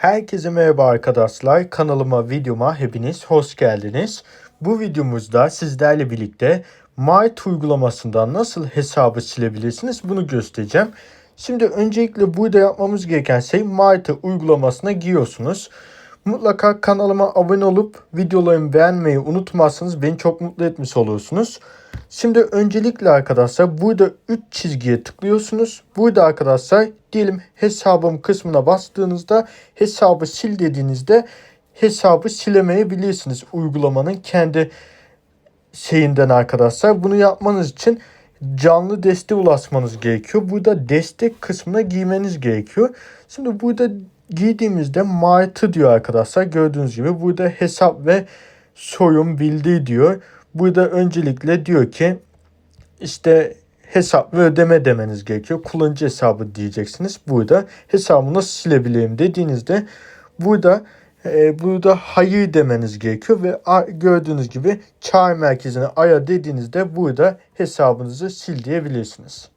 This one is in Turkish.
Herkese merhaba arkadaşlar. Kanalıma, videoma hepiniz hoş geldiniz. Bu videomuzda sizlerle birlikte Mart uygulamasından nasıl hesabı silebilirsiniz bunu göstereceğim. Şimdi öncelikle burada yapmamız gereken şey Mart uygulamasına giriyorsunuz. Mutlaka kanalıma abone olup videolarımı beğenmeyi unutmazsanız beni çok mutlu etmiş olursunuz. Şimdi öncelikle arkadaşlar burada 3 çizgiye tıklıyorsunuz. Burada arkadaşlar diyelim hesabım kısmına bastığınızda hesabı sil dediğinizde hesabı silemeyebilirsiniz uygulamanın kendi şeyinden arkadaşlar. Bunu yapmanız için canlı desteğe ulaşmanız gerekiyor. Burada destek kısmına giymeniz gerekiyor. Şimdi burada giydiğimizde Mart'ı diyor arkadaşlar. Gördüğünüz gibi burada hesap ve soyun bildiği diyor. Burada öncelikle diyor ki işte hesap ve ödeme demeniz gerekiyor. Kullanıcı hesabı diyeceksiniz. Burada hesabı nasıl silebileyim dediğinizde burada e, burada hayır demeniz gerekiyor ve gördüğünüz gibi çağrı merkezine aya dediğinizde burada hesabınızı sil diyebilirsiniz.